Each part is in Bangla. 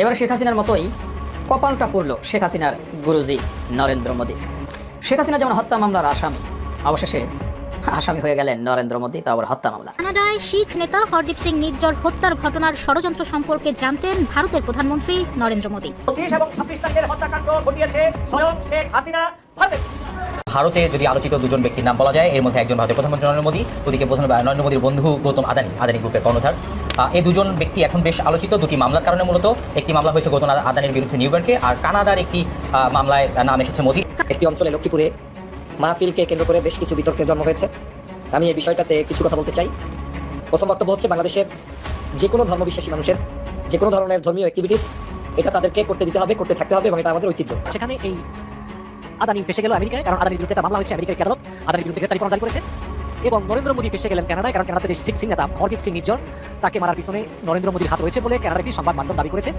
এবার শেখ হাসিনার মতোই কপালটা পড়ল শেখ হাসিনার গুরুজি নরেন্দ্র মোদী শেখ হাসিনা যেমন হত্যা মামলার আসামি অবশেষে আসামি হয়ে গেলেন নরেন্দ্র মোদী তা আবার হত্যা মামলা। কানাডায় শিখ নেতা হরদীপ সিং নির্জর হত্যার ঘটনার ষড়যন্ত্র সম্পর্কে জানতেন ভারতের প্রধানমন্ত্রী নরেন্দ্র মোদী। পঁচিশ এবং ছাব্বিশ তারিখের হত্যাকাণ্ড ঘটিয়েছে স্বয়ং শেখ হাসিনা ভারতে। যদি আলোচিত দুজন ব্যক্তির নাম বলা যায় এর মধ্যে একজন ভারতের প্রধানমন্ত্রী নরেন্দ্র মোদী ওদিকে প্রধান নরেন্দ্র মোদীর বন্ধু গৌতম আদানি আদানি গ্রুপের কর্ণধার। আহ, এই দুজন ব্যক্তি এখন বেশ আলোচিত। দুটি মামলার কারণে মূলত একটি মামলা হয়েছে গৌতম আদানির বিরুদ্ধে নিউ ইয়র্কে আর কানাডার একটি মামলায় নাম এসেছে মোদী। একটি অঞ্চলে লক্ষ্মীপুরে মাহফিলকে কেন্দ্র করে বেশ কিছু বিতর্কের জন্ম হয়েছে। আমি এই বিষয়টাতে কিছু কথা বলতে চাই। প্রথম বক্তব্য হচ্ছে বাংলাদেশের যে কোনো ধর্মবিশ্বাসী মানুষের যে কোনো ধরনের ধর্মীয় অ্যাক্টিভিটিস এটা তাদেরকে করতে দিতে হবে করতে থাকতে হবে এবং এটা আমাদের ঐতিহ্য। সেখানে এই আদানি ফেসে গেল আমেরিকায় কারণ আদানির বিরুদ্ধে একটা মামলা হয়েছে আমেরিকার একটি আদালত আদানির বিরুদ্ধে গ্রেপ্তারি পরোয়ানা জারি করেছে। এবং নরেন্দ্র মোদী ফেসে গেলেন কানাডায়, কারণ কানাডাতে যে শিখ সিং নেতা হরদীপ সিং নির্জন তাকে মারার পিছনে নরেন্দ্র মোদীর হাত রয়েছে বলে কানাডার একটি সংবাদ মাধ্যম দাবি করেছে।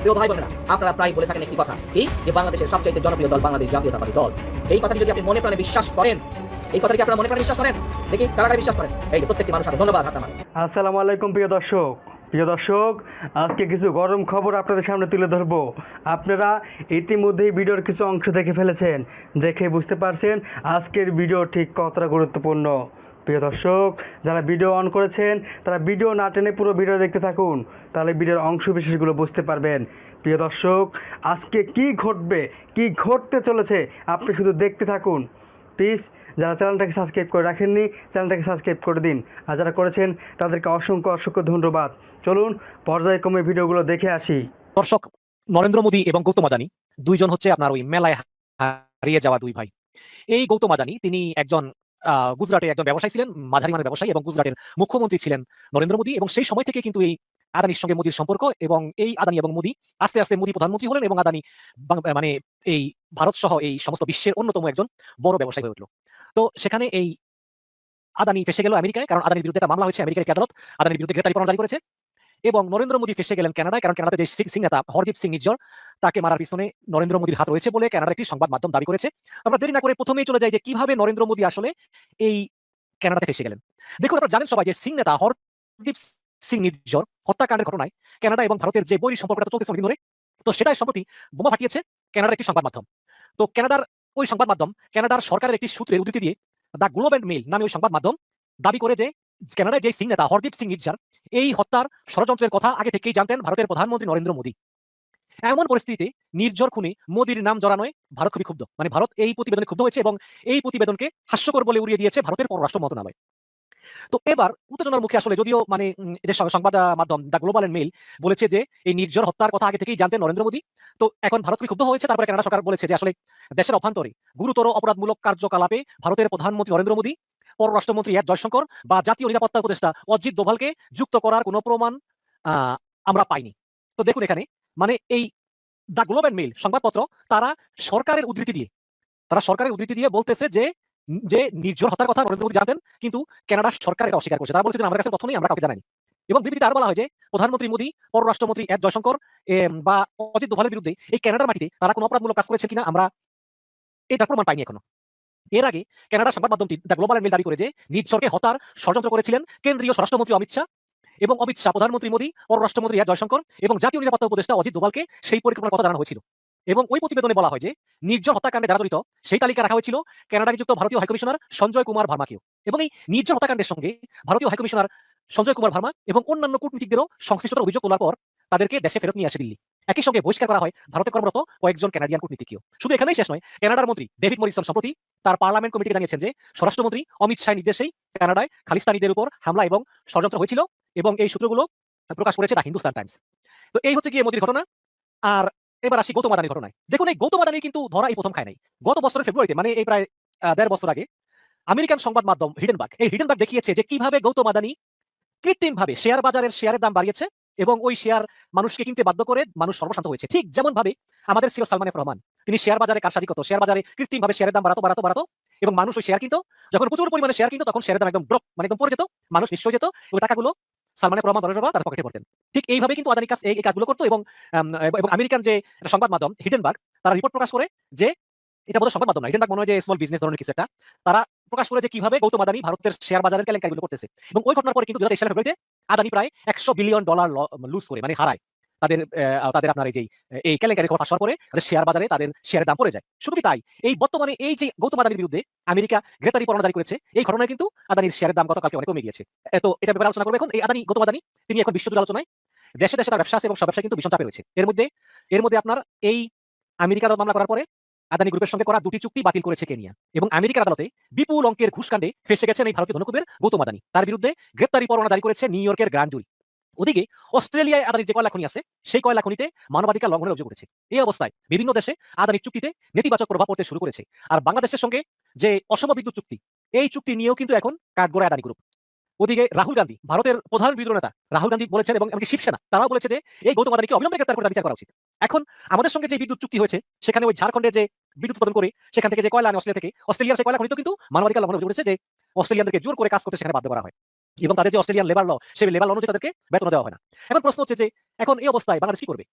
প্রিয় ভাই বোনেরা, আপনারা প্রায় বলে থাকেন একটি কথা এই যে বাংলাদেশের সবচাইতে জনপ্রিয় দল বাংলাদেশ জাতীয়তাবাদী দল। এই কথা যদি আপনি মনে প্রাণে বিশ্বাস করেন, এই কথা কি আপনারা মনে প্রাণে বিশ্বাস করেন? দেখি কারা বিশ্বাস করেন? এই প্রত্যেকটি মানুষ ধন্যবাদ হাত আমার। আসসালামু আলাইকুম প্রিয় দর্শক। প্রিয় দর্শক, আজকে কিছু গরম খবর আপনাদের সামনে তুলে ধরবো। আপনারা ইতিমধ্যেই ভিডিওর কিছু অংশ দেখে ফেলেছেন, দেখে বুঝতে পারছেন আজকের ভিডিও ঠিক কতটা গুরুত্বপূর্ণ। প্রিয় দর্শক, যারা ভিডিও অন করেছেন, তারা ভিডিও না টেনে পুরো ভিডিও দেখতে থাকুন, তাহলে ভিডিওর অংশ বিশেষগুলো বুঝতে পারবেন। প্রিয় দর্শক, আজকে কি ঘটবে, কি ঘটতে চলেছে, আপনি শুধু দেখতে থাকুন। প্লিজ যারা চ্যানেলটাকে সাবস্ক্রাইব করে রাখেননি চ্যানেলটাকে সাবস্ক্রাইব করে দিন। আর যারা করেছেন তাদেরকে অসংখ্য অসংখ্য ধন্যবাদ। চলুন পর্যায়ক্রমে ভিডিওগুলো দেখে আসি। দর্শক নরেন্দ্র মোদী এবং গৌতম আদানি দুইজন হচ্ছে আপনার ওই মেলায় হারিয়ে যাওয়া দুই ভাই। এই গৌতম আদানি তিনি একজন আহ, গুজরাটে একজন ব্যবসায়ী ছিলেন মাঝারি মানের ব্যবসায়ী এবং গুজরাটের মুখ্যমন্ত্রী ছিলেন নরেন্দ্র মোদী। এবং সেই সময় থেকে কিন্তু এই আদানির সঙ্গে মোদীর সম্পর্ক এবং এই আদানি এবং মোদী আস্তে আস্তে মোদী প্রধানমন্ত্রী হলেন এবং আদানি মানে এই ভারত সহ এই সমস্ত বিশ্বের অন্যতম একজন বড় ব্যবসায়ী হয়ে উঠল। তো সেখানে এই আদানি ফেসে গেল আমেরিকায়, কারণ আদানির বিরুদ্ধে একটা মামলা হয়েছে আমেরিকার একটি আদালত। আদানির বিরুদ্ধে গ্রেপ্তারি পরোয়ানা জারি করেছে। এবং নরেন্দ্র মোদী ফেসে গেলেন কানাডায়, কারণ কানাডাতে যে সিং নেতা হরদীপ সিং নির্জর তাকে মারার পিছনে নরেন্দ্র মোদীর হাত রয়েছে বলে কানাডার একটি সংবাদ মাধ্যম দাবি করেছে। আমরা দেরি না করে প্রথমেই চলে যাই যে কীভাবে নরেন্দ্র মোদী আসলে এই কানাডাতে ফেসে গেলেন। দেখুন, আপনারা জানেন সবাই যে সিং নেতা হরদীপ সিং নির্জর হত্যাকাণ্ডের ঘটনায় কানাডা এবং ভারতের যে বৈরী সম্পর্কটা চলতেছে অনেকদিন ধরে, তো সেটাই সম্প্রতি বোমা ফাটিয়েছে কানাডার একটি সংবাদ মাধ্যম। তো কানাডার ওই সংবাদ মাধ্যম কানাডার সরকারের একটি সূত্রের উদ্ধৃতি দিয়ে দ্য গ্লোব অ্যান্ড মেল নামে ওই সংবাদ মাধ্যম দাবি করে যে কানাডায় যে সিং নেতা হরদীপ সিং নির্জার এই হত্যার ষড়যন্ত্রের কথা আগে থেকেই জানতেন ভারতের প্রধানমন্ত্রী নরেন্দ্র মোদী। এমন পরিস্থিতিতে নির্জর খুনে মোদীর নাম জড়ানোয় ভারত খুবই ক্ষুব্ধ। মানে ভারত এই প্রতিবেদনে ক্ষুব্ধ হয়েছে এবং এই প্রতিবেদনকে হাস্যকর বলে উড়িয়ে দিয়েছে ভারতের পররাষ্ট্র মন্ত্রণালয়। তো এবার উত্তেজনার মুখে আসলে যদিও মানে যে সংবাদ মাধ্যম দ্য গ্লোবাল মেল বলেছে যে, এই নির্জর হত্যার কথা আগে থেকেই জানতেন নরেন্দ্র মোদী। তো এখন ভারত ক্ষুব্ধ হয়েছে। তারপরে কানাডা সরকার বলেছে যে, আসলে দেশের অভ্যন্তরে গুরুতর অপরাধমূলক কার্যকলাপে ভারতের প্রধানমন্ত্রী নরেন্দ্র মোদী, পররাষ্ট্রমন্ত্রী এস জয়শঙ্কর বা জাতীয় নিরাপত্তা উপদেষ্টা অজিত দোভালকে যুক্ত করার কোনো প্রমাণ আমরা পাইনি। তো দেখুন এখানে মানে এই দ্য গ্লোব মেল সংবাদপত্র তারা সরকারের উদ্ধৃতি দিয়ে, তারা সরকারের উদ্ধৃতি দিয়ে বলতেছে যে যে নির্জর হত্যার কথা নরেন্দ্র মোদী জানতেন, কিন্তু কানাডা সরকার এটা অস্বীকার করছে। তারা বলছে আমাদের কাছে তথ্য আমরা কাউকে জানাইনি। এবং বিবৃতিতে আরও বলা হয় যে, প্রধানমন্ত্রী মোদী, পররাষ্ট্রমন্ত্রী এস জয়শঙ্কর বা অজিত দোভালের বিরুদ্ধে এই কানাডার মাটিতে তারা কোনো অপরাধমূলক কাজ করেছে কিনা আমরা এটা প্রমাণ পাইনি এখনও। এর আগে কানাডার সংবাদ মাধ্যমটি দ্য গ্লোবাল মেল দাবি করে যে, নির্ঝরকে হত্যার ষড়যন্ত্র করেছিলেন কেন্দ্রীয় স্বরাষ্ট্রমন্ত্রী অমিত শাহ এবং অমিত শাহ, প্রধানমন্ত্রী মোদী, পররাষ্ট্রমন্ত্রী এস জয়শঙ্কর এবং জাতীয় নিরাপত্তা উপদেষ্টা অজিত দোভালকে সেই পরিকল্পনার কথা জানানো হয়েছিল। এবং ওই প্রতিবেদনে বলা হয় যে নির্জর হত্যাকাণ্ডে যারা জড়িত, সেই তালিকা রাখা হয়েছিল কানাডা নিযুক্ত ভারতীয় হাইকমিশনার সঞ্জয় কুমার ভার্মাকেও। এবং এই নির্জর হত্যাকাণ্ডের সঙ্গে ভারতীয় হাইকমিশনার সঞ্জয় কুমার ভার্মা এবং অন্যান্য কূটনীতিকদেরও সংশ্লিষ্টতার অভিযোগ তোলার পর তাদেরকে দেশে ফেরত নিয়ে আসে দিল্লি। একই সঙ্গে বহিষ্কার করা হয় ভারতে কর্মরত কয়েকজন কানাডিয়ান কূটনীতিকও শুধু এখানেই শেষ নয় কানাডার মন্ত্রী ডেভিড মরিসন সম্প্রতি তার পার্লামেন্ট কমিটিকে জানিয়েছেন যে, স্বরাষ্ট্রমন্ত্রী অমিত শাহ নির্দেশেই কানাডায় খালিস্তানিদের উপর হামলা এবং ষড়যন্ত্র হয়েছিল এবং এই সূত্রগুলো প্রকাশ করেছে দ্য হিন্দুস্তান টাইমস। তো এই হচ্ছে গিয়ে মোদীর ঘটনা। আর এবার আসি গৌতম আদানির ঘটনায়। দেখুন, এই গৌতম আদানি কিন্তু ধরা এই প্রথম খায় নাই। গত বছরের ফেব্রুয়ারিতে মানে এই প্রায় দেড় বছর আগে, আমেরিকান সংবাদ মাধ্যম হিডেনবার্গ, এই হিডেনবার্গ দেখিয়েছে যে কীভাবে গৌতম আদানি কৃত্রিম ভাবে শেয়ার বাজারের শেয়ারের দাম বাড়িয়েছে এবং ওই শেয়ার মানুষকে কিনতে বাধ্য করে মানুষ সর্বশান্ত হয়েছে। ঠিক যেমন ভাবে আমাদের সিও সালমান রহমান। তিনি শেয়ার বাজারে কারসাজি করতো, শেয়ার বাজারে কৃত্রিম ভাবে শেয়ারের দাম বাড়াতো বাড়াতো বাড়াতো এবং মানুষ ওই শেয়ার কিনতো। যখন প্রচুর পরিমাণে শেয়ার কিনতো, তখন শেয়ারের দাম একদম ড্রপ মানে একদম পড়ে যেত, মানুষ নিশ্চয় যেত এবং টাকাগুলো সালমান প্রমাণ দলের দরের তার পকেটে পড়তেন। ঠিক এইভাবে কিন্তু আদানি কাজ, এই কাজগুলো করতো এবং এবং আমেরিকান যে সংবাদ মাধ্যম, হিডেনবার্গ, তারা রিপোর্ট প্রকাশ করে যে, এটা বোধ সংবাদ মাধ্যম না, হিডেনবার্গ মনে হয় যে স্মল বিজনেস ধরনের কিছু একটা, তারা প্রকাশ করে যে কীভাবে গৌতম আদানি ভারতের শেয়ার বাজারের কেলেঙ্কারিগুলো করতেছে। এবং ওই ঘটনার পরে কিন্তু আদানি প্রায় একশো বিলিয়ন ডলার লুজ করে মানে হারায়। তাদের তাদের আপনার এই যে এই কেলেঙ্কারি খবর হওয়ার পরে তাদের শেয়ার বাজারে তাদের শেয়ারের দাম পড়ে যায়। শুধু কি তাই? এই বর্তমানে এই যে গৌতম আদানির বিরুদ্ধে আমেরিকা গ্রেপ্তারি পরোয়ানা জারি করেছে, এই ঘটনায় কিন্তু আদানির শেয়ারের দাম গতকালকে অনেক কমে গিয়েছে। তো এটা ব্যাপারে আলোচনা করব এখন। এই আদানি, গৌতম আদানি, তিনি এখন বিশ্বজুড়ে আলোচনায়, দেশে দেশে তার ব্যবসা এবং সব ব্যবসা কিন্তু ভীষণ চাপে রয়েছে। এর মধ্যে এর মধ্যে আপনার এই আমেরিকার মামলা করার পরে আদানি গ্রুপের সঙ্গে করা দুটি চুক্তি বাতিল করেছে কেনিয়া এবং আমেরিকার আদালতে বিপুল অঙ্কের ঘুষকাণ্ডে ফেসে গেছেন এই ভারতীয় ধনকুবের গৌতম আদানি। তার বিরুদ্ধে গ্রেপ্তারি পরোয়ানা জারি করেছে নিউ ইয়র্কের গ্র্যান্ড জুরি। ওদিকে অস্ট্রেলিয়ায় আদানির যে কয়লা খনি আছে, সেই কয়লা খনিতে মানবাধিকার লঙ্ঘনের অভিযোগ উঠেছে। এই অবস্থায় বিভিন্ন দেশে আদানির চুক্তিতে নেতিবাচক প্রভাব পড়তে শুরু করেছে। আর বাংলাদেশের সঙ্গে যে অসম বিদ্যুৎ চুক্তি, এই চুক্তি নিয়েও কিন্তু এখন কাঠগড়ায় আদানি গ্রুপ ওদিকে রাহুল গান্ধী, ভারতের প্রধান বিরোধী নেতা রাহুল গান্ধী বলেছেন এবং এমনকি শিবসেনা, তারাও বলেছে যে এই গৌতম আদানিকে অবিলম্বে গ্রেপ্তার করে বিচার করা উচিত। এখন আমাদের সঙ্গে যে বিদ্যুৎ চুক্তি হয়েছে, সেখানে ওই ঝাড়খণ্ডে যে বিদ্যুৎ উৎপাদন করে, সেখান থেকে যে কয়লা আনে অস্ট্রেলিয়া থেকে, অস্ট্রেলিয়ার সেই কয়লা খনিতেও কিন্তু মানবাধিকার লঙ্ঘন অভিযোগ উঠেছে যে অস্ট্রেলিয়ানদেরকে জোর করে কাজ করতে সেখানে বাধ্য করা হয়। এবং তাদের যে অস্ট্রেলিয়ান লেবার ল সেই লেবার ল অনুযায়ী তাদেরকে বেতন দেওয়া হয় না। এখন প্রশ্ন হচ্ছে যে, এখন এই অবস্থায় বাংলাদেশ কি করবে?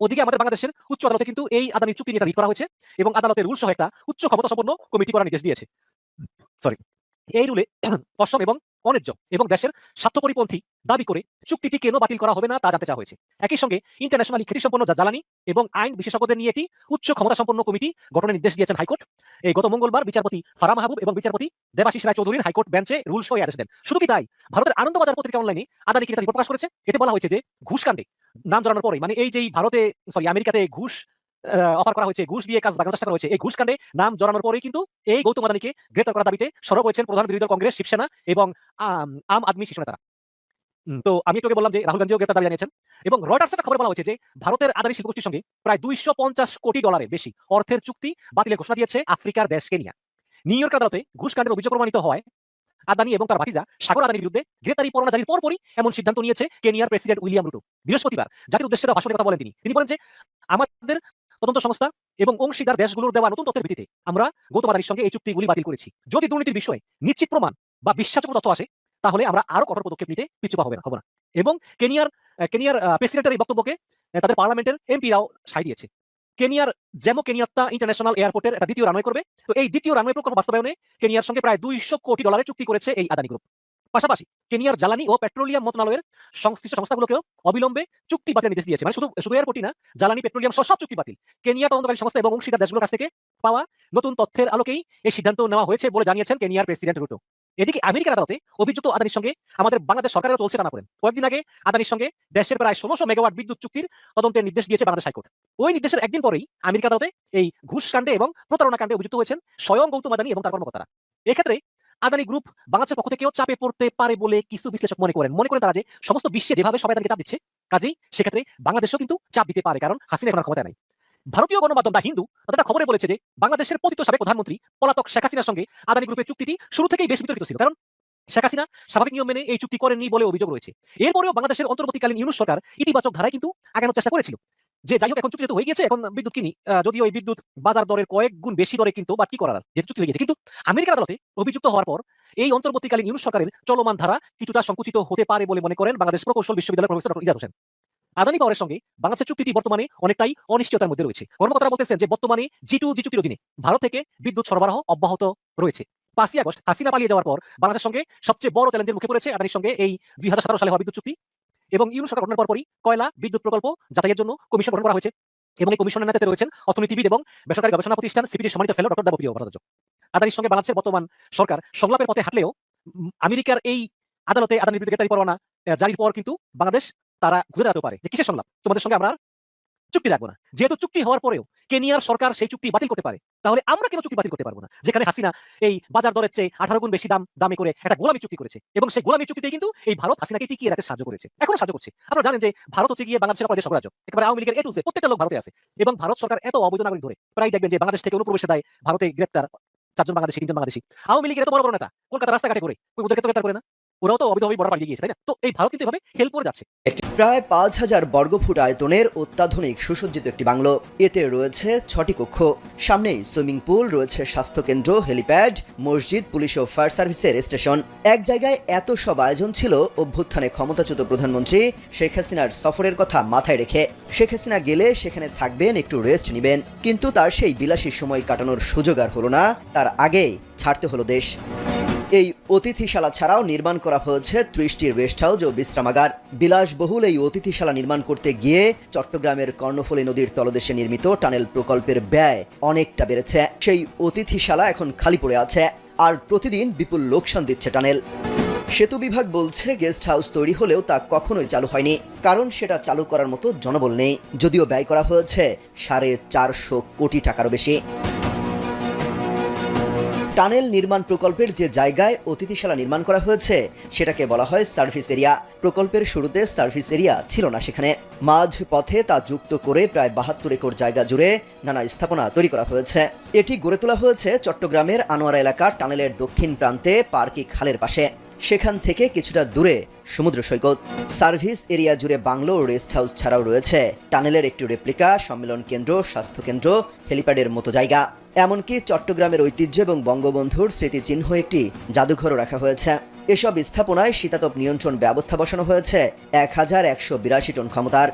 ওদিকে আমাদের বাংলাদেশের উচ্চ আদালতে কিন্তু এই আদানির চুক্তি নিয়ে করা হয়েছে এবং আদালতের রুল সহ একটা উচ্চ ক্ষমতা সম্পন্ন কমিটি করার নির্দেশ দিয়েছে। সরি এই রুলে অসম এবং অন্যায্য এবং দেশের স্বার্থপরিপন্থী দাবি করে চুক্তিটি কেন বাতিল করা হবে না তা জানতে চাওয়া হয়েছে। একই সঙ্গে ইন্টারন্যাশনালি খ্যাতিসম্পন্ন যা জ্বালানি এবং আইন বিশেষজ্ঞদের নিয়ে একটি উচ্চ ক্ষমতা সম্পন্ন কমিটি গঠনের নির্দেশ দিয়েছেন হাইকোর্ট। এই গত মঙ্গলবার বিচারপতি ফারা মাহবুব এবং বিচারপতি দেবাশিস রায় চৌধুরীর হাইকোর্ট বেঞ্চে রুল সহ আদেশ দেন। শুধু কি তাই? ভারতের আনন্দবাজার পত্রিকা অনলাইনে আদানি কি রিপোর্ট প্রকাশ করেছে। এতে বলা হয়েছে যে, ঘুষ কাণ্ডে নাম জানানোর পরে মানে এই যে ভারতে সরি আমেরিকাতে ঘুষ অফার করা হয়েছে ঘুষ দিয়ে কাজ বাগানোর চেষ্টা করা হয়েছে। এই ঘুষ কাণ্ডে নাম জড়ানোর পরেই কিন্তু এই গৌতম আদানিকে গ্রেপ্তার করার দাবিতে সরব হয়েছেন প্রধান বিরোধী দল কংগ্রেস শিবসেনা এবং আম, আদমি শিশু নেতারা। তো আমি তোকে বললাম যে রাহুল গান্ধীও গ্রেপ্তার দাবি জানিয়েছেন এবং রয়টার্স একটা খবর বলা হয়েছে যে ভারতের আদানি শিল্পগোষ্ঠীর সঙ্গে প্রায় দুইশো পঞ্চাশ কোটি ডলারের বেশি অর্থের চুক্তি বাতিলের ঘোষণা দিয়েছে আফ্রিকার দেশ কেনিয়া। নিউ ইয়র্ক আদালতে ঘুষ কাণ্ডের অভিযোগ প্রমাণিত হয়। আদানি এবং তার ভাতিজা সাগর আদানির বিরুদ্ধে গ্রেপ্তারি পরোয়ানা জারির পরপরই এমন সিদ্ধান্ত নিয়েছে কেনিয়ার প্রেসিডেন্ট উইলিয়াম রুটো। বৃহস্পতিবার জাতির উদ্দেশ্যে দেওয়া ভাষণে কথা বলেন তিনি। তিনি বলেন যে আমাদের তদন্ত সংস্থা এবং অংশীদার দেশগুলোর দেওয়া নতুন তথ্যের ভিত্তিতে আমরা গৌতমাদানির সঙ্গে এই চুক্তিগুলি বাতিল করেছি। যদি দুর্নীতির বিষয়ে নিশ্চিত প্রমাণ বা বিশ্বাসযোগ্য তথ্য আসে, তাহলে আমরা আরও কঠোর পদক্ষেপ নিতে পিছু পা হবে না, হব না। এবং কেনিয়ার কেনিয়ার প্রেসিডেন্টের এই বক্তব্যকে তাদের পার্লামেন্টের এমপিরাও সাই দিয়েছে। কেনিয়ার জেমো কেনিয়াত্তা ইন্টারন্যাশনাল এয়ারপোর্টের দ্বিতীয় রানওয়ে করবে। তো এই দ্বিতীয় রানওয়ে প্রকল্প বাস্তবায়নে কেনিয়ার সঙ্গে প্রায় দুইশো কোটি ডলারের চুক্তি করেছে এই আদানি গ্রুপ। পাশাপাশি কেনিয়ার জ্বালানি ও পেট্রোলিয়াম মন্ত্রণালয়ের সংশ্লিষ্ট সংস্থাগুলোকেও অবিলম্বে চুক্তি বাতিলের নির্দেশ দিয়েছে। মানে শুধু শুধু এয়ারপোর্টই না, জ্বালানি, পেট্রোলিয়াম সব চুক্তি বাতিল। কেনিয়া তদন্তকারী সংস্থা এবং অংশীদার দেশগুলোর কাছ থেকে পাওয়া নতুন তথ্যের আলোকেই এই সিদ্ধান্ত নেওয়া হয়েছে বলে জানিয়েছেন কেনিয়ার প্রেসিডেন্ট রুটো। এদিকে আমেরিকার আদালতে অভিযুক্ত আদানির সঙ্গে আমাদের বাংলাদেশ সরকারেরও চলছে টানা করেন কয়েকদিন আগে আদানির সঙ্গে দেশের প্রায় ষোলোশো মেগাওয়াট বিদ্যুৎ চুক্তির তদন্তের নির্দেশ দিয়েছে বাংলাদেশ হাইকোর্ট। ওই নির্দেশের একদিন পরেই আমেরিকা আদালতে এই ঘুষ কাণ্ডে এবং প্রতারণা কাণ্ডে অভিযুক্ত হয়েছেন স্বয়ং গৌতম আদানি এবং তার কর্মকর্তারা। এক্ষেত্রে আদানি গ্রুপ বাংলাদেশের পক্ষ থেকেও চাপে পড়তে পারে বলে কিছু বিশ্লেষক মনে করেন। মনে করেন তারা যে সমস্ত বিশ্বে যেভাবে সবাই তাদেরকে চাপ দিচ্ছে, কাজেই সেক্ষেত্রে বাংলাদেশও কিন্তু চাপ দিতে পারে, কারণ হাসিনা এখন ক্ষমতা নাই। ভারতীয় গণমাধ্যম দা হিন্দু তাদের খবরে বলেছে যে বাংলাদেশের পতিত সাবেক প্রধানমন্ত্রী পলাতক শেখ হাসিনার সঙ্গে আদানি গ্রুপের চুক্তিটি শুরু থেকেই বেশ বিতর্কিত ছিল, কারণ শেখ হাসিনা স্বাভাবিক নিয়ম মেনে এই চুক্তি করেননি বলে অভিযোগ রয়েছে। এরপরেও বাংলাদেশের অন্তর্বর্তীকালীন ইউনুস সরকার ইতিবাচক ধারায় কিন্তু আগানোর চেষ্টা করেছিল। যে যাই হোক এখন চুক্তি যেহেতু হয়ে গেছে এখন বিদ্যুৎ কিনি আহ, যদিও এই বিদ্যুৎ বাজার দরের কয়েক গুণ বেশি দরে কিন্তু বা কি করার যেহেতু চুক্তি হয়ে গেছে কিন্তু আমেরিকার আদালতে অভিযুক্ত হওয়ার পর এই অন্তর্বর্তীকালীন ইউনুস সরকারের চলমান ধারা কিছুটা সংকুচিত হতে পারে বলে মনে করেন বাংলাদেশ প্রকৌশল বিশ্ববিদ্যালয়ের প্রফেসর ডক্টর ইজাজ হোসেন। আদানি পাওয়ারের সঙ্গে বাংলাদেশের চুক্তিটি বর্তমানে অনেকটাই অনিশ্চয়তার মধ্যে রয়েছে। কর্মকর্তারা বলতেছেন যে বর্তমানে জি টু জি চুক্তির অধীনে ভারত থেকে বিদ্যুৎ সরবরাহ অব্যাহত রয়েছে। পাঁচই আগস্ট হাসিনা পালিয়ে যাওয়ার পর বাংলাদেশের সঙ্গে সবচেয়ে বড় চ্যালেঞ্জের মুখে পড়েছে আদানির সঙ্গে এই দুই হাজার সতেরো সালে হওয়া বিদ্যুৎ চুক্তি। এবং ইউনুস সরকার গঠনের পরপরই কয়লা, বিদ্যুৎ প্রকল্প যাতায়াতের জন্য কমিশন গঠন করা হয়েছে এবং এই কমিশনের নেতাতে রয়েছেন অর্থনীতিবিদ এবং বেসরকারি গবেষণা প্রতিষ্ঠান সিপিডির সম্মানিত ফেলো ডক্টর দেবপ্রিয় ভট্টাচার্য আদানির সঙ্গে বাংলাদেশের বর্তমান সরকার সংলাপের পথে হাঁটলেও আমেরিকার এই আদালতে আদানির বিরুদ্ধে গ্রেপ্তারি পরোয়ানা জারির পর কিন্তু বাংলাদেশ তারা ঘুরে দাঁড়াতে পারে। যে কিসের সংলাপ? তোমাদের সঙ্গে আমরা চুক্তি রাখব না। যেহেতু চুক্তি হওয়ার পরেও কেনিয়ার সরকার সেই চুক্তি বাতিল করতে পারে, তাহলে আমরা কেন চুক্তি বাতিল করতে পারব না? যেখানে হাসিনা এই বাজার দরের চেয়ে আঠারো গুণ বেশি দাম, দামে করে একটা গোলামি চুক্তি করেছে এবং সেই গোলামি চুক্তিতে কিন্তু এই ভারত হাসিনাকে টিকিয়ে রাখতে সাহায্য করেছে। এখনও সাহায্য করছে। আপনারা জানেন যে ভারত হচ্ছে গিয়ে বাংলাদেশের অপরাধ স্বরাজ্য একেবারে আওয়ামী লীগের এ টু জেড প্রত্যেকটা লোক ভারতে আছে এবং ভারত সরকার এত অবৈধ নাগরিক ধরে প্রায় দেখবেন যে বাংলাদেশ থেকে অনুপ্রবেশে দেয় ভারতে গ্রেপ্তার চারজন বাংলাদেশি, তিনজন বাংলাদেশি। আওয়ামী লীগের এত বড় বড় নেতা কলকাতা রাস্তাঘাটে করে ওদেরকে তো গ্রেপ্তার করে না। ওরাও তো অবৈধভাবে বড় পালিয়ে গিয়েছে, তাই না? তো এই ভারত কিন্তু এভাবে হেল্প করে যাচ্ছে। প্রায় পাঁচ হাজার বর্গফুট আয়তনের অত্যাধুনিক সুসজ্জিত একটি বাংলো। এতে রয়েছে ছটি কক্ষ। সামনেই সুইমিং পুল, রয়েছে স্বাস্থ্যকেন্দ্র, হেলিপ্যাড, মসজিদ, পুলিশ ও ফায়ার সার্ভিসের স্টেশন। এক জায়গায় এত সব আয়োজন ছিল, অভ্যুত্থানে ক্ষমতাচ্যুত প্রধানমন্ত্রী শেখ হাসিনার সফরের কথা মাথায় রেখে। শেখ হাসিনা গেলে সেখানে থাকবেন, একটু রেস্ট নেবেন। কিন্তু তার সেই বিলাসী সময় কাটানোর সুযোগ আর হলো না, তার আগেই ছাড়তে হলো দেশ। এই অতিথিশালা ছাড়াও নির্মাণ করা হয়েছে ত্রিশটি রেস্ট হাউস ও বিশ্রামাগার। বিলাসবহুল এই অতিথিশালা নির্মাণ করতে গিয়ে চট্টগ্রামের কর্ণফুলী নদীর তলদেশে নির্মিত টানেল প্রকল্পের ব্যয় অনেকটা বেড়েছে। সেই অতিথিশালা এখন খালি পড়ে আছে আর প্রতিদিন বিপুল লোকসান দিচ্ছে টানেল। সেতু বিভাগ বলছে গেস্ট হাউস তৈরি হলেও তা কখনোই চালু হয়নি, কারণ সেটা চালু করার মতো জনবল নেই। যদিও ব্যয় করা হয়েছে সাড়ে চারশো কোটি টাকারও বেশি। টানেল নির্মাণ প্রকল্পের যে জায়গায় অতিথিশালা নির্মাণ করা হয়েছে, সেটাকে বলা হয় সার্ভিস এরিয়া। প্রকল্পের শুরুতে সার্ভিস এরিয়া ছিল না সেখানে। মাঝ পথে তা যুক্ত করে প্রায় বাহাত্তর একর জায়গা জুড়ে নানা স্থাপনা তৈরি করা হয়েছে। এটি গড়ে তোলা হয়েছে চট্টগ্রামের আনোয়ারা এলাকা টানেলের দক্ষিণ প্রান্তে পার্কি খালের পাশে। সেখান থেকে কিছুটা দূরে, সমুদ্র সৈকত। সার্ভিস এরিয়া জুড়ে বাংলো রেস্ট হাউস ছাড়াও রয়েছে। টানেলের একটি রেপ্লিকা, সম্মেলন কেন্দ্র স্বাস্থ্যকেন্দ্র হেলিপ্যাডের মতো জায়গা। এমনকি চট্টগ্রামের ঐতিহ্য এবং বঙ্গবন্ধুর স্মৃতিচিহ্ন একটি জাদুঘরও রাখা হয়েছে। এসব স্থাপনায় শীতাতপ নিয়ন্ত্রণ ব্যবস্থা বসানো হয়েছে। এক হাজার একশো বিরাশি টন ক্ষমতার।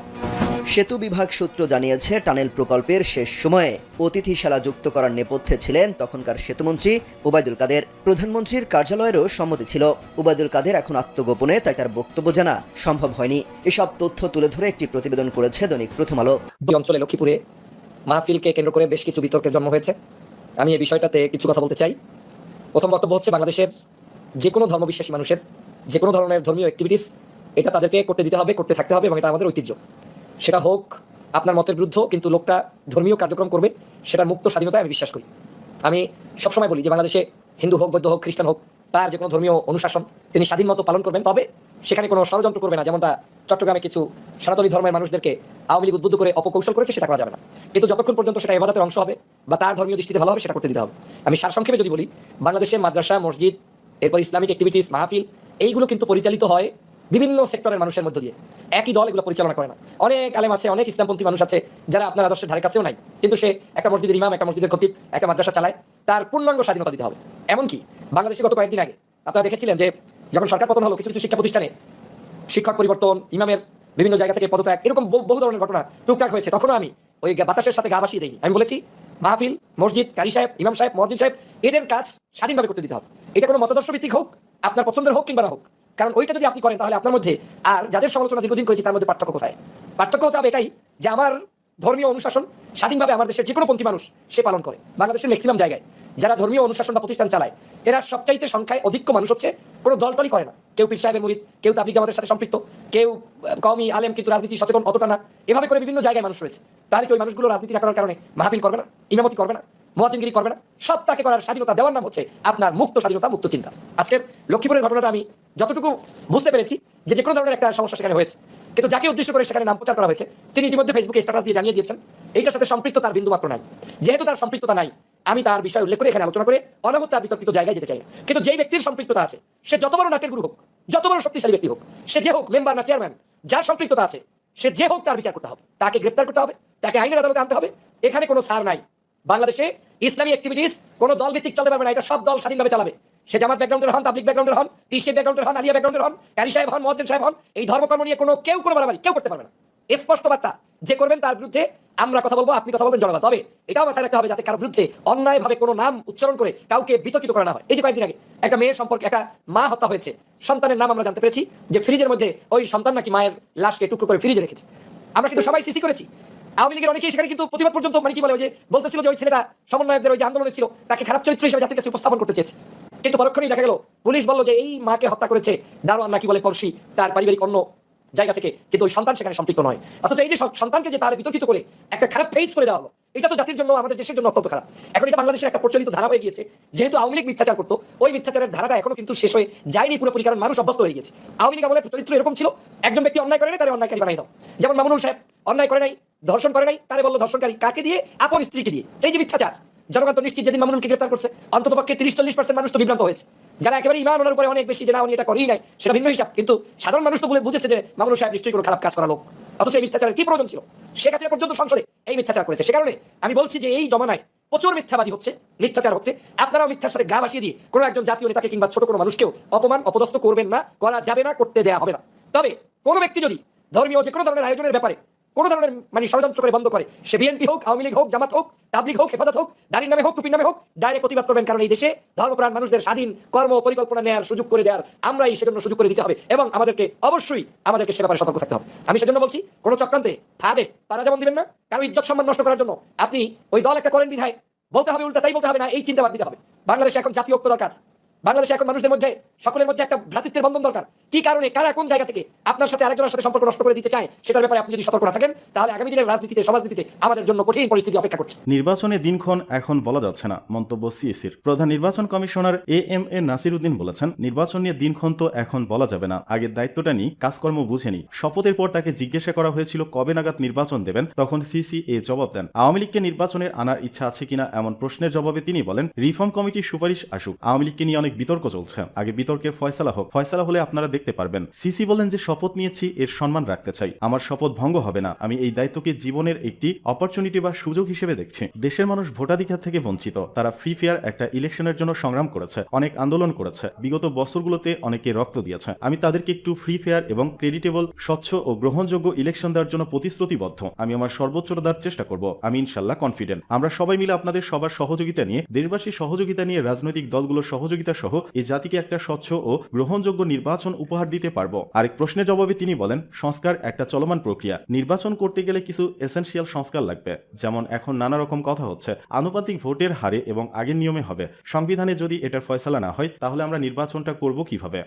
সেতু বিভাগ সূত্র জানিয়েছে, টানেল প্রকল্পের শেষ সময়ে অতিথিশালা যুক্ত করার নেপথ্যে ছিলেন তখনকার সেতুমন্ত্রী ওবায়দুল কাদের। প্রধানমন্ত্রীর কার্যালয়েরও সম্মতি ছিল। ওবায়দুল কাদের এখন আত্মগোপনে, তাই তার বক্তব্য জানা সম্ভব হয়নি। এসব তথ্য তুলে ধরে একটি প্রতিবেদন করেছে দৈনিক প্রথম আলো। অঞ্চলে লক্ষ্মীপুরে মাহফিলকে কেন্দ্র করে বেশ কিছু বিতর্কের জন্ম হয়েছে। আমি এই বিষয়টাতে কিছু কথা বলতে চাই। প্রথম বক্তব্য হচ্ছে বাংলাদেশের যে কোনো ধর্মবিশ্বাসী মানুষের যে কোনো ধরনের ধর্মীয় অ্যাক্টিভিটিস এটা তাদেরকে করতে দিতে হবে, করতে থাকতে হবে এবং এটা আমাদের ঐতিহ্য। সেটা হোক, আপনার মতের বিরুদ্ধ কিন্তু লোকটা ধর্মীয় কার্যক্রম করবে, সেটার মুক্ত স্বাধীনতায় আমি বিশ্বাস করি। আমি সবসময় বলি যে, বাংলাদেশে হিন্দু হোক, বৌদ্ধ হোক, খ্রিস্টান হোক, তার যে কোনো ধর্মীয় অনুশাসন তিনি স্বাধীন মতো পালন করবেন, তবে সেখানে কোনো ষড়যন্ত্র করবে না, যেমনটা চট্টগ্রামে কিছু সনাতনী ধর্মের মানুষদেরকে আওয়ামী লীগ উদ্বুদ্ধ করে অপকৌশল করেছে, সেটা করা যাবে না। কিন্তু যতক্ষণ পর্যন্ত সেটা এবাদতের অংশ হবে বা তার ধর্মীয় দৃষ্টিতে ভালো হবে, সেটা করতে দিতে হবে। আমি সারসংক্ষেপে যদি বলি, বাংলাদেশে মাদ্রাসা, মসজিদ, এরপর ইসলামিক অ্যাক্টিভিটিস মাহফিল, এইগুলো কিন্তু পরিচালিত হয় বিভিন্ন সেক্টরের মানুষের মধ্য দিয়ে। একই দল এগুলো পরিচালনা করে না। অনেক আলেম আছে, অনেক ইসলামপন্থী মানুষ আছে, যারা আপনার আদর্শের ধারে কাছেও নাই। কিন্তু সে একটা মসজিদের ইমাম, একটা মসজিদের খতিব, একটা মাদ্রাসা চালায়, তার পূর্ণাঙ্গ স্বাধীনতা দিতে হবে। এমনকি বাংলাদেশে গত কয়েকদিন আগে আপনারা দেখেছিলেন যে, যখন সরকার পতন হলো কিছু কিছু শিক্ষা প্রতিষ্ঠানে, শিক্ষক পরিবর্তন, ইমামের বিভিন্ন জায়গা থেকে পদত্যাগ, এরকম বহু ধরনের ঘটনা টুকটাক হয়েছে। তখনও আমি ওই বাতাসের সাথে গা ভাসিয়ে দিইনি। আমি বলেছি, মাহফিল, মসজিদ, কারি সাহেব, ইমাম সাহেব, মসজিদ সাহেব, এদের কাজ স্বাধীনভাবে করতে দিতে হবে। এটা কোনো মতাদর্শ ভিত্তিক হোক, আপনার পছন্দের হোক কিংবা না হোক। কারণ ওইটা যদি আপনি করেন, তাহলে আপনার মধ্যে আর যাদের সমালোচনা দীর্ঘদিন করেছি, তার মধ্যে পার্থক্য কোথায়? পার্থক্য হতে হবে এটাই যে আমার ধর্মীয় অনুশাসন স্বাধীনভাবে আমার দেশের যে কোনো পন্থী মানুষ সে পালন করে, বাংলাদেশের ম্যাক্সিমাম জায়গায়। যারা ধর্মীয় অনুশাসন বা প্রতিষ্ঠান চালায়, এরা সবচাইতে সংখ্যায় অধিক মানুষ হচ্ছে কোনো দলটলই করে না। কেউ পীর সাহেবের মুরিদ, কেউ তাবলিগ আমাদের সাথে সম্পৃক্ত, কেউ কওমি, আলেম, কিন্তু রাজনীতি সচেতন অতটা না। এভাবে করে বিভিন্ন জায়গায় মানুষ রয়েছে। তাহলে কি ওই মানুষগুলো রাজনীতি না করার কারণে মাহফিল করবে না? ইমামতি করবে না? মোয়াজিনগিরি করবে না। সব তাকে করার স্বাধীনতা দেওয়ার নাম হচ্ছে আপনার মুক্ত স্বাধীনতা, মুক্ত চিন্তা। আজকের লক্ষ্মীপুরের ঘটনাটা আমি যতটুকু বুঝতে পেরেছি যে যে কোনো ধরনের একটা সমস্যা সেখানে হয়েছে। কিন্তু যাকে উদ্দেশ্য করে সেখানে নাম প্রচার করা হয়েছে, তিনি ইতিমধ্যে ফেসবুকে স্ট্যাটাস দিয়ে জানিয়ে দিয়েছেন, এইটার সাথে সম্পৃক্ত তার বিন্দু মাত্র নাই। যেহেতু তার সম্পৃক্ততা নাই, আমি তার বিষয় উল্লেখ করে এখানে আলোচনা করে অনাগত তার বিতর্কিত জায়গায় যেতে চাই কিন্তু যেই ব্যক্তির সম্পৃক্ততা আছে, সে যত বড় নাটের গুরু হোক, যত বড় শক্তিশালী ব্যক্তি হোক, সে যে হোক মেম্বার না চেয়ারম্যান যার সম্পৃক্ততা আছে, সে যে হোক তার বিচার করতে হবে। তাকে গ্রেপ্তার করতে হবে, তাকে আইনের আদালতে আনতে হবে। এখানে কোনো সার নাই। বাংলাদেশে ইসলামী অ্যাক্টিভিটিস কোনো দল ভিত্তিক চলতে পারবে না, এটা সব দল স্বাধীনভাবে চালাবে। সে জামাত ব্যাকগ্রাউন্ডের হন পাবলিক ব্যাকগ্রাউন্ডের হন পিসিএ ব্যাকগ্রাউন্ডের হন, আলিয়া ব্যাকগ্রাউন্ডের হন, কারি সাহেব হন মহাজন সাহেব হন, এই ধর্মকর্ম নিয়ে কোনো কেউ কোনো বাড়াবাড়ি কেউ করতে পারবে না। স্পষ্ট বার্তা, যে করবেন তার বিরুদ্ধে আমরা কথা বলব, আপনি কথা বলবেন জনগণ। তবে এটাও মাথায় রাখতে হবে যাতে কারোর বিরুদ্ধে অন্যায়ভাবে কোনো নাম উচ্চারণ করে কাউকে বিতর্কিত করা না হয়। এই যে কয়েকদিন আগে একটা মেয়ের সম্পর্কে একটা মা হত্যা হয়েছে, সন্তানের নাম আমরা জানতে পেরেছি যে ফ্রিজের মধ্যে ওই সন্তান নাকি মায়ের লাশকে টুকরো করে ফ্রিজে রেখেছে। আমরা কিন্তু সবাই সিসি করেছি আওয়ামী লীগের অনেকেই সেখানে কিন্তু প্রতিবাদ পর্যন্ত মানে কি বলে যে বলতেছিল যে ওই ছেলেটা সমন্বয়কদের ওই যে আন্দোলনে ছিল, তাকে খারাপ চরিত্র হিসেবে জাতির কাছে উপস্থাপন করতে চেয়েছে। কিন্তু পরক্ষণেই দেখা গেল, পুলিশ বলল যে এই মাকে হত্যা করেছে দারোয়ান, নাকি বলে পড়শি, তার পারিবারিক অন্য জায়গা থেকে, কিন্তু ওই সন্তান সেখানে সম্পৃক্ত নয়। অথচ এই যে সন্তানকে যে তার বিতর্কিত করে একটা খারাপ ফেস করে দেওয়া হলো, এটা তো জাতির জন্য, আমাদের দেশের জন্য অত্যন্ত খারাপ। এখন এটা বাংলাদেশের একটা প্রচলিত ধারা হয়ে গিয়েছে, যেহেতু আওয়ামী লীগ মিথ্যাচার করতো, ওই মিথ্যাচারের ধারাটা এখনও কিন্তু শেষ হয়ে যায়নি, পুরোপুরি, কারণ মানুষ অভ্যস্ত হয়ে গেছে আওয়ামী লীগ আমলের চরিত্র এরকম ছিল, একজন ব্যক্তি অন্যায় করে নাই তারা অন্যায়কারী বানাই দাও। যেমন মামুনুল সাহেব, অন্যায় করে নাই ধর্ষণ করে নাই, তারে বলল ধর্ষণকারী, কাকে দিয়ে? আপন স্ত্রীকে দিয়ে। এই যে মিথ্যাচার। জনগণ তো নিশ্চিত যেদিন মামুনুলকে গ্রেপ্তার করছে। অন্তত পক্ষে তিরিশ চল্লিশ পার্সেন্ট মানুষ তো বিভ্রান্ত হয়েছে। যারা একেবারে ইমান ওনার উপরে অনেক বেশি যে না, উনি এটা করেই নাই, সেটা ভিন্ন হিসাব। কিন্তু সাধারণ মানুষ তো বলে বুঝেছে যে মামুনুল সাহেব নিশ্চয়ই কোনো খারাপ কাজ করা লোক। অথচ এই মিথ্যাচারের কি প্রয়োজন ছিল? শেখ হাসিনা পর্যন্ত সংসদে এই মিথ্যাচার করেছে। সে কারণে আমি বলছি যে এই জমানায় প্রচুর মিথ্যাবাদী হচ্ছে, মিথ্যাচার হচ্ছে। আপনারাও মিথ্যার সাথে গা ভাসিয়ে দিয়ে কোনো একজন জাতীয় নেতাকে কিংবা ছোট কোনো মানুষকেও অপমান, অপদস্থ করবেন না, করা যাবে না, করতে দেয়া হবে না। তবে কোনো ব্যক্তি যদি ধর্মীয় যে কোনো ধরনের আয়োজনের ব্যাপারে কোনো ধরনের মানে ষড়যন্ত্র করে বন্ধ করে। সে বিএনপি হোক, আওয়ামী লীগ হোক, জামাত হোক, তাবলিগ হোক, হেফাজত হোক দাঁড়ির নামে হোক টুপির নামে হোক, ডাইরেক্ট প্রতিবাদ করবেন কারণ এই দেশে ধর্মপ্রাণ মানুষদের স্বাধীন কর্ম পরিকল্পনা নেওয়ার সুযোগ করে দেওয়ার আমরাই সেজন্য সুযোগ করে দিতে হবে এবং আমাদেরকে অবশ্যই আমাদেরকে সে ব্যাপারে সতর্ক থাকতে হবে। আমি সেজন্য বলছি, কোনো চক্রান্তে ফাঁদে তারা যেমন দিবেন না, কারও ইজ্জত সম্মান নষ্ট করার জন্য আপনি ওই দল একটা করেন বিধায়। বলতে হবে উল্টা, তাই বলতে হবে না, এই চিন্তা বাদ দিতে হবে। বাংলাদেশে এখন জাতীয় ঐক্য দরকার। বাংলাদেশে এখন মানুষদের মধ্যে সকলের মধ্যে একটা ভ্রাতৃত্বের বন্ধন দরকার। কি কারণে? কারা কোন জায়গা থেকে আপনার সাথে আরেকজনের সাথে সম্পর্ক নষ্ট করে দিতে চায়, সেটার ব্যাপারে আপনি যদি সতর্ক না থাকেন, তাহলে আগামী দিনের রাজনীতিতে, সমাজনীতিতে আমাদের জন্য কঠিন পরিস্থিতি অপেক্ষা করছে। নির্বাচনের দিনক্ষণ এখন বলা যাচ্ছে না, মন্তব্য সিএসির। প্রধান নির্বাচন commissioner A M A Nasir Uddin বলেছেন, নির্বাচন নিয়ে দিনক্ষণ তো এখন বলা যাবে না। আগের দায়িত্বটা নিয়ে কাজকর্ম বুঝেনি শপথের পর তাকে জিজ্ঞাসা করা হয়েছিল, কবে নাগাদ নির্বাচন দেবেন? তখন সিসি এ জবাব দেন, আওয়ামী লীগকে নির্বাচনের আনার ইচ্ছা আছে কিনা? এমন প্রশ্নের জবাবে তিনি বলেন, রিফর্ম কমিটির সুপারিশ আসুক। আওয়ামী লীগকে নিয়ে অনেক বিতর্ক চলছে। আগে বিতর্কের ফয়সালা হোক। ফয়সালা হলে আপনারা দেখতে পারবেন। সিসি বলেন যে, শপথ নিয়েছি, এর সম্মান রাখতে চাই। আমার শপথ ভঙ্গ হবে না। আমি এই দায়িত্বকে জীবনের একটি অপরচুনিটি বা সুযোগ হিসেবে দেখছি। দেশের মানুষ ভোটাধিকার থেকে বঞ্চিত। তারা ফ্রি ফেয়ার একটা ইলেকশনের জন্য সংগ্রাম করেছে, অনেক আন্দোলন করেছে। বিগত বছরগুলোতে অনেকে রক্ত দিয়েছে। আমি তাদেরকে একটু ফ্রি ফেয়ার এবং ক্রেডিটেবল স্বচ্ছ ও গ্রহণযোগ্য ইলেকশন দেওয়ার জন্য প্রতিশ্রুতিবদ্ধ। আমি আমার সর্বোচ্চটা দেওয়ার চেষ্টা করব। আমি ইনশাল্লাহ কনফিডেন্ট আমরা সবাই মিলে আপনাদের সবার সহযোগিতা নিয়ে দেশবাসীর সহযোগিতা নিয়ে রাজনৈতিক দলগুলোর সহযোগিতা সহ এই জাতিকে একটা ও গ্রহণযোগ্য নির্বাচন উপহার দিতে পারব। আরেক প্রশ্নের জবাবে তিনি বলেন, সংস্কার একটা চলমান প্রক্রিয়া। নির্বাচন করতে গেলে কিছু এসেন্সিয়াল সংস্কার লাগবে, যেমন এখন নানা রকম কথা হচ্ছে, আনুপাতিক ভোটের হারে এবং আগের নিয়মে হবে। সংবিধানে যদি এটার ফয়সলা না হয়, তাহলে আমরা নির্বাচনটা করব কীভাবে?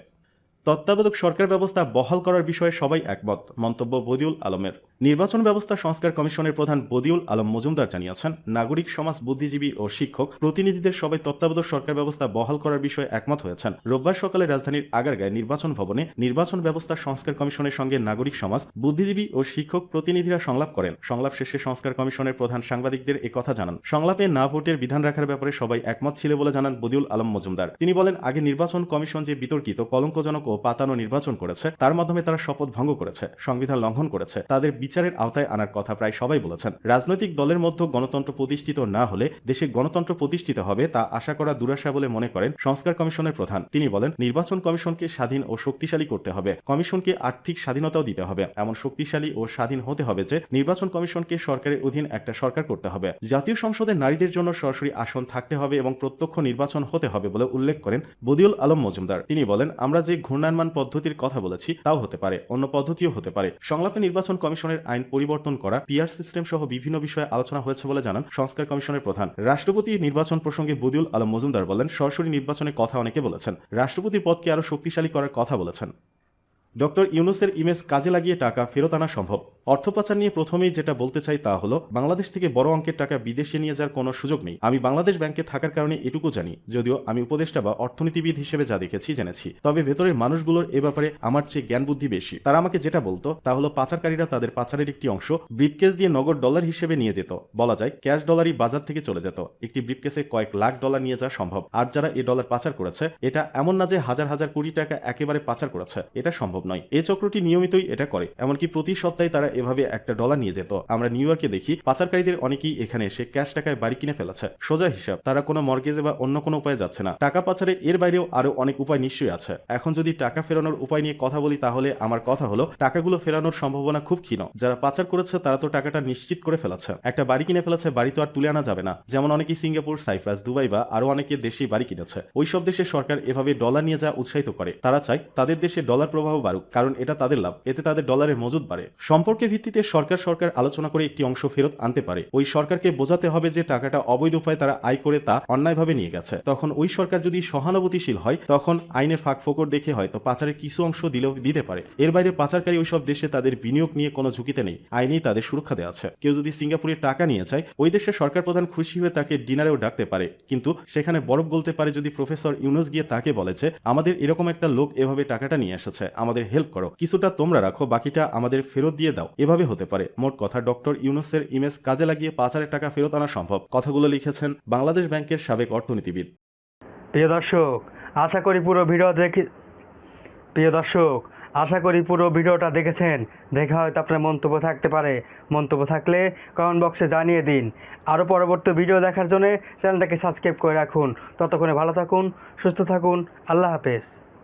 তত্ত্বাবধায়ক সরকার ব্যবস্থা বহাল করার বিষয়ে সবাই একমত, মন্তব্য বদিউল আলমের। নির্বাচন ব্যবস্থা সংস্কার কমিশনের প্রধান বদিউল আলম মজুমদার জানিয়েছেন, নাগরিক, সমাজ বুদ্ধিজীবী ও শিক্ষক প্রতিনিধিদের সবাই তত্ত্বাবধায়ক সরকার ব্যবস্থা বহাল করার বিষয়ে একমত হয়েছেন। রোববার সকালে রাজধানীর আগারগাঁয় নির্বাচন ভবনে নির্বাচন ব্যবস্থা সংস্কার কমিশনের সঙ্গে নাগরিক, সমাজ বুদ্ধিজীবী ও শিক্ষক প্রতিনিধিরা সংলাপ করেন। সংলাপ শেষে সংস্কার কমিশনের প্রধান সাংবাদিকদের কথা জানান। সংলাপে না ভোটের বিধান রাখার ব্যাপারে সবাই একমত ছিল বলে জানান বদিউল আলম মজুমদার। তিনি বলেন, আগে নির্বাচন কমিশন যে বিতর্কিত, কলঙ্কজনক পাতানো নির্বাচন করেছে, তার মাধ্যমে তারা শপথ ভঙ্গ করেছে, সংবিধান লঙ্ঘন করেছে। তাদের বিচারের আওতায় আনার কথা প্রায় সবাই বলেছেন। রাজনৈতিক দলের মধ্যে গণতন্ত্র প্রতিষ্ঠিত না হলে দেশে গণতন্ত্র প্রতিষ্ঠিত হবে তা আশা করা দুরাশা বলে মনে করেন সংস্কার কমিশনের প্রধান। তিনি বলেন, নির্বাচন কমিশনকে স্বাধীন ও শক্তিশালী করতে হবে। কমিশনকে আর্থিক স্বাধীনতাও দিতে হবে। এমন শক্তিশালী ও স্বাধীন হতে হবে যে, নির্বাচন কমিশনকে সরকারের অধীন একটা সরকার করতে হবে। জাতীয় সংসদে নারীদের জন্য সরাসরি আসন থাকতে হবে এবং প্রত্যক্ষ নির্বাচন হতে হবে বলে উল্লেখ করেন বদিউল আলম মজুমদার। তিনি বলেন, আমরা যে ঘূর্ণায়মান পদ্ধতির কথা বলেছি, তাও হতে পারে, অন্য পদ্ধতিও হতে পারে। সংলাপে নির্বাচন কমিশনের আইন পরিবর্তন করা, পিআর সিস্টেম সহ বিভিন্ন বিষয়ে আলোচনা হয়েছে বলে জানান সংস্কার কমিশনের প্রধান। রাষ্ট্রপতি নির্বাচন প্রসঙ্গে বদিউল আলম মজুমদার বলেন, সরাসরি নির্বাচনের কথা অনেকে বলেছেন। রাষ্ট্রপতির পদকে আরও শক্তিশালী করার কথা বলেছেন। ডক্টর ইউনুসের ইমেজ কাজে লাগিয়ে টাকা ফেরত আনা সম্ভব। অর্থ পাচার নিয়ে প্রথমেই যেটা বলতে চাই তা হলো, বাংলাদেশ থেকে বড় অঙ্কের টাকা বিদেশে নিয়ে যাওয়ার কোনো সুযোগ নেই। আমি বাংলাদেশ ব্যাংকে থাকার কারণে এটুকু জানি, যদিও আমি উপদেষ্টা বা অর্থনীতিবিদ হিসেবে যা দেখেছি, জেনেছি। তবে ভেতরের মানুষগুলোর এ ব্যাপারে আমার চেয়ে জ্ঞান বুদ্ধি বেশি। তারা আমাকে যেটা বলতো, তা হলো পাচারকারীরা তাদের পাচারের একটি অংশ ব্রিফকেস দিয়ে নগদ ডলার হিসেবে নিয়ে যেত। বলা যায়, ক্যাশ ডলারই বাজার থেকে চলে যেত। একটি ব্রিফকেসে কয়েক লাখ ডলার নিয়ে যাওয়া সম্ভব। আর যারা এ ডলার পাচার করেছে, এটা এমন না যে হাজার হাজার কোটি টাকা একেবারে পাচার করেছে। এটা সম্ভব নয়। এই চক্রটি নিয়মিতই এটা করে, এমনকি প্রতি সপ্তাহে তারা এভাবে একটা ডলার নিয়ে যেত। আমরা নিউ ইয়র্কে দেখি, পাচারকারীদের অনেকেই এখানে এসে ক্যাশ টাকায় বাড়ি কিনে ফেলেছে। সোজা হিসাব, তারা কোনো মর্গেজে বা অন্য কোনো উপায়ে যাচ্ছে না। টাকা পাচারে এর বাইরেও আরও অনেক উপায় নিশ্চয়ই আছে। এখন যদি টাকা ফেরানোর উপায় নিয়ে কথা বলি, তাহলে আমার কথা হলো, টাকাগুলো ফেরানোর সম্ভাবনা খুব ক্ষীণ। যারা পাচার করেছে, তারা তো টাকাটা নিশ্চিত করে ফেলেছে। একটা বাড়ি কিনে ফেলেছে, বাড়ি তো আর তুলে আনা যাবে না। যেমন অনেকেই সিঙ্গাপুর, সাইপ্রাস, দুবাই বা আরও অনেকে দেশে বাড়ি কিনেছে। ওই সব দেশে সরকার এভাবে ডলার নিয়ে যা উৎসাহিত করে, তারা চায় তাদের দেশে ডলার প্রভাব বাড়ুক, কারণ এটা তাদের লাভ। এতে তাদের ডলারের মজুদ বাড়ে। সম্পর্কের ভিত্তিতে সরকার সরকার আলোচনা করে একটি অংশ ফেরত আনতে পারে। ওই সরকারকে বোঝাতে হবে যে টাকাটা অবৈধ উপায়ে তারা আয় করে তা অন্যায়ভাবে নিয়ে গেছে। তখন ওই সরকার যদি সহানুভূতিশীল হয়, তখন আইনের ফাঁক ফোকর দেখে হয়তো পাচারের কিছু অংশ দিলেও দিতে পারে। এর বাইরে পাচারকারী ওইসব দেশে তাদের বিনিয়োগ নিয়ে কোনো ঝুঁকিতে নেই। আইনেই তাদের সুরক্ষা দেওয়া আছে। কেউ যদি সিঙ্গাপুরে টাকা নিয়ে যায়, ওই দেশের সরকার প্রধান খুশি হয়ে তাকে ডিনারেও ডাকতে পারে। কিন্তু সেখানে বরফ গলতে পারে যদি প্রফেসর ইউনুস গিয়ে তাকে বলে যে, আমাদের এরকম একটা লোক এভাবে টাকাটা নিয়ে এসেছে। আমাদের হেল্প করো। কিছুটা তোমরা রাখো, বাকিটা আমাদের ফেরত দিয়ে দাও। এভাবে হতে পারে। মোট কথা, ডক্টর ইউনুসের ইমেজ কাজে লাগিয়ে পাঁচ হাজার টাকা ফেরত আনা সম্ভব। কথাগুলো লিখেছেন বাংলাদেশ ব্যাংকের সাবেক অর্থনীতিবিদ। প্রিয় দর্শক, আশা করি পুরো ভিডিও দেখে প্রিয় দর্শক, আশা করি পুরো ভিডিওটা দেখেছেন। দেখা হয়তো আপনার মন্তব্য থাকতে পারে। মন্তব্য থাকলে কমেন্ট বক্সে জানিয়ে দিন। আরও পরবর্তী ভিডিও দেখার জন্য চ্যানেলটাকে সাবস্ক্রাইব করে রাখুন। ততক্ষণে ভালো থাকুন, সুস্থ থাকুন। আল্লাহ হাফেজ।